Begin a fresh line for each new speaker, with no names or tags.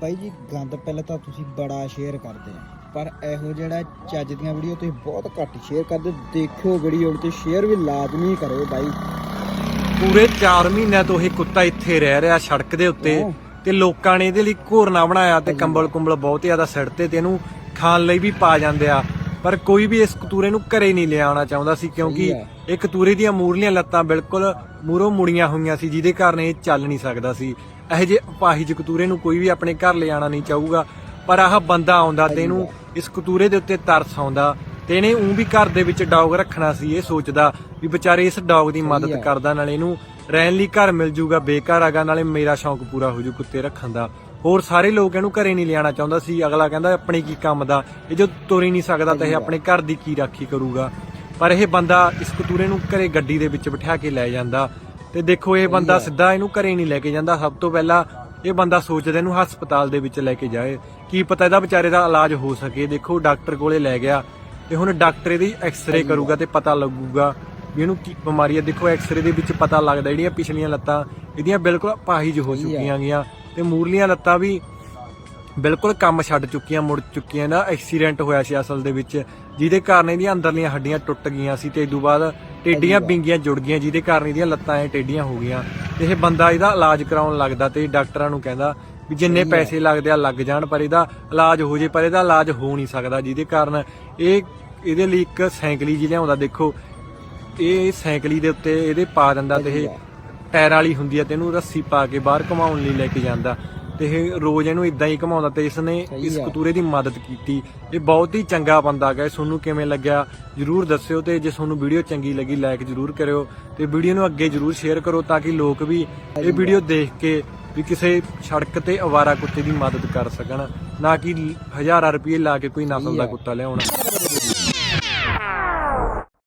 ਬਾਈ ਜੀ ਗੰਦ ਪਹਿਲਾਂ ਤਾਂ ਤੁਸੀਂ ਬੜਾ ਸ਼ੇਅਰ ਕਰਦੇ ਆ ਪਰ ਇਹੋ ਜਿਹੜਾ ਚੱਜ ਦੀਆਂ ਵੀਡੀਓ ਤੁਸੀਂ ਬਹੁਤ ਘੱਟ ਸ਼ੇਅਰ ਕਰਦੇ ਦੇਖਿਓ ਵੀਡੀਓ ਤੇ ਸ਼ੇਅਰ ਵੀ ਲਾਜ਼ਮੀ ਕਰੋ ਬਾਈ
ਪੂਰੇ 4 ਮਹੀਨਿਆਂ ਤੋਂ ਇਹ ਕੁੱਤਾ ਇੱਥੇ ਰਹਿ ਰਿਹਾ ਸੜਕ ਦੇ ਉੱਤੇ। ਤੇ ਲੋਕਾਂ ਨੇ ਇਹਦੇ ਲਈ ਘੋਰਨਾ ਬਣਾਇਆ ਤੇ ਕੰਬਲ ਕੁੰਬਲ ਬਹੁਤ ਜ਼ਿਆਦਾ ਸਿਰ ਤੇ ਤੇ ਇਹਨੂੰ ਖਾਣ ਲਈ ਵੀ ਪਾ ਜਾਂਦੇ ਆ ਪਰ ਕੋਈ ਵੀ ਇਸ ਕਤੂਰੇ ਨੂੰ ਘਰੇ ਨਹੀਂ ਲਿਆਉਣਾ ਚਾਹੁੰਦਾ ਸੀ ਕਿਉਂਕਿ। ਇਹ ਕਤੂਰੇ ਦੀਆਂ ਮੂਰਲੀਆਂ ਲੱਤਾਂ ਬਿਲਕੁਲ ਮੂਰੋਂ ਮੁੜੀਆਂ ਹੋਈਆਂ ਸੀ ਜਿਹਦੇ ਕਾਰਨ ਇਹ ਚੱਲ ਨਹੀਂ ਸਕਦਾ ਸੀ ਇਹੋ ਜਿਹੇ ਅਪਾਹਿਜ ਕਤੂਰੇ ਨੂੰ ਕੋਈ ਵੀ ਆਪਣੇ ਘਰ ਲਿਆਉਣਾ ਨਹੀਂ ਚਾਹੂਗਾ ਪਰ ਆਹ ਬੰਦਾ ਆਉਂਦਾ ਤੇ ਇਹਨੂੰ ਇਸ ਕਤੂਰੇ ਦੇ ਉੱਤੇ ਤਰਸ ਆਉਂਦਾ ਤੇ ਇਹਨੇ ਉਹ ਵੀ ਘਰ ਦੇ ਵਿੱਚ ਡੌਗ ਰੱਖਣਾ ਸੀ ਇਹ ਸੋਚਦਾ ਵੀ ਵਿਚਾਰੇ ਇਸ ਡੌਗ ਦੀ ਮਦਦ। ਕਰਦਾ ਨਾਲੇ ਇਹਨੂੰ ਰਹਿਣ ਲਈ ਘਰ ਮਿਲ ਜੂਗਾ ਬੇਘਰ ਹੈਗਾ ਨਾਲੇ ਮੇਰਾ ਸ਼ੌਂਕ ਪੂਰਾ ਹੋ ਜੂ ਕੁੱਤੇ ਰੱਖਣ ਦਾ। ਹੋਰ ਸਾਰੇ ਲੋਕ ਇਹਨੂੰ ਘਰੇ ਨਹੀਂ ਲਿਆਣਾ ਚਾਹੁੰਦਾ ਸੀ ਅਗਲਾ ਕਹਿੰਦਾ ਆਪਣੇ ਕੀ ਕੰਮ ਦਾ ਇਹ ਜੋ ਤੁਰ ਹੀ ਨਹੀਂ ਸਕਦਾ ਤਾਂ ਇਹ ਆਪਣੇ ਘਰ ਦੀ ਕੀ ਰਾਖੀ ਕਰੂਗਾ। ਪਰ ਇਹ ਬੰਦਾ ਇਸ ਕਤੂਰੇ ਨੂੰ ਘਰੇ ਗੱਡੀ ਦੇ ਵਿੱਚ ਬਿਠਾ ਕੇ ਲੈ ਜਾਂਦਾ। ਤੇ ਦੇਖੋ ਇਹ ਬੰਦਾ ਸਿੱਧਾ ਇਹਨੂੰ ਘਰੇ ਨਹੀਂ ਲੈ ਕੇ ਜਾਂਦਾ। ਸਭ ਤੋਂ ਪਹਿਲਾਂ ਇਹ ਬੰਦਾ ਸੋਚਦਾ ਇਹਨੂੰ ਹਸਪਤਾਲ ਦੇ ਵਿੱਚ ਲੈ ਕੇ ਜਾਏ। ਕੀ ਪਤਾ ਇਹਦਾ ਵਿਚਾਰੇ ਦਾ ਇਲਾਜ ਹੋ ਸਕੇ। ਦੇਖੋ ਡਾਕਟਰ ਕੋਲੇ ਲੈ ਗਿਆ ਤੇ ਹੁਣ ਡਾਕਟਰ ਇਹਦੀ ਐਕਸ-ਰੇ ਕਰੂਗਾ ਤੇ ਪਤਾ ਲੱਗੂਗਾ ਵੀ ਇਹਨੂੰ ਕੀ ਬਿਮਾਰੀ ਹੈ। ਦੇਖੋ ਐਕਸ-ਰੇ ਦੇ ਵਿੱਚ ਪਤਾ ਲੱਗਦਾ ਜਿਹੜੀਆਂ ਪਿਛਲੀਆਂ ਲੱਤਾਂ ਇਹਦੀਆਂ ਬਿਲਕੁਲ ਪਾਹਿਜ ਹੋ। ਚੁੱਕੀਆਂ ਗੀਆਂ ਤੇ ਮੂਰਲੀਆਂ ਲੱਤਾਂ ਵੀ ਬਿਲਕੁਲ ਕੰਮ ਛੱਡ ਚੁੱਕੀਆਂ ਮੁੜ ਚੁੱਕੀਆਂ। ਨਾ ਐਕਸੀਡੈਂਟ ਹੋਇਆ ਸੀ ਅਸਲ ਦੇ ਵਿੱਚ ਜਿਹਦੇ ਕਾਰਨ ਇਹਦੀਆਂ ਅੰਦਰਲੀਆਂ ਹੱਡੀਆਂ ਟੁੱਟ ਗਈਆਂ ਸੀ ਤੇ ਇਸ ਤੋਂ ਬਾਅਦ ਟੇਡੀਆਂ ਬਿੰਗੀਆਂ ਜੁੜ ਗਈਆਂ ਜਿਹਦੇ ਕਾਰਨ ਇਹਦੀਆਂ ਲੱਤਾਂ ਐ ਟੇਡੀਆਂ ਹੋ ਗਈਆਂ। ਤੇ ਇਹ ਬੰਦਾ ਇਹਦਾ ਇਲਾਜ ਕਰਾਉਣ ਲੱਗਦਾ ਤੇ ਡਾਕਟਰਾਂ ਨੂੰ ਕਹਿੰਦਾ ਵੀ ਜਿੰਨੇ। ਪੈਸੇ ਲੱਗਦੇ ਆ ਲੱਗ ਜਾਣ ਪਰ ਇਹਦਾ ਇਲਾਜ ਹੋ ਜੇ ਪਰ ਇਹਦਾ ਇਲਾਜ ਹੋ ਨਹੀਂ ਸਕਦਾ ਜਿਹਦੇ ਕਾਰਨ ਇਹ ਇਹਦੇ ਲਈ ਇੱਕ ਸਾਈਕਲੀ ਜੀ ਲਿਆਉਂਦਾ। ਦੇਖੋ ਇਹ ਸਾਈਕਲੀ ਦੇ ਉੱਤੇ ਇਹਦੇ ਪਾ ਦਿੰਦਾ ਤੇ ਇਹ ਟਾਇਰ ਵਾਲੀ ਹੁੰਦੀ ਆ ਤੇ ਇਹਨੂੰ ਰੱਸੀ ਪਾ ਕੇ ਬਾਹਰ ਘੁਮਾਉਣ ਲਈ ਲੈ ਕੇ ਜਾਂਦਾ। ਤੇ ਇਹ ਰੋਜ਼ ਇਹਨੂੰ ਇਦਾਂ ਹੀ ਘੁਮਾਉਂਦਾ ਤੇ ਇਸਨੇ
ਸਹੀ
ਇਸ। ਕਤੂਰੇ ਦੀ ਮਦਦ ਕੀਤੀ ਇਹ ਬਹੁਤ ਹੀ ਚੰਗਾ ਬੰਦਾ ਹੈ ਤੁਹਾਨੂੰ ਕਿਵੇਂ ਲੱਗਿਆ ਜਰੂਰ ਦੱਸਿਓ ਤੇ ਜੇ ਤੁਹਾਨੂੰ ਵੀਡੀਓ ਚੰਗੀ ਲੱਗੀ ਲਾਈਕ ਜਰੂਰ ਕਰਿਓ ਤੇ ਵੀਡੀਓ ਨੂੰ ਅੱਗੇ ਜਰੂਰ ਸ਼ੇਅਰ ਕਰੋ ਤਾਂ ਕਿ ਲੋਕ ਵੀ ਇਹ ਵੀਡੀਓ ਦੇਖ ਕੇ ਵੀ ਕਿਸੇ ਸੜਕ ਤੇ ਅਵਾਰਾ ਕੁੱਤੇ ਦੀ ਮਦਦ ਕਰ ਸਕਣ ਨਾ ਕਿ ਹਜ਼ਾਰਾਂ ਰੁਪਏ ਲਾ ਕੇ ਕੋਈ ਨਸਲ ਦਾ। ਕੁੱਤਾ ਲਿਆਉਣਾ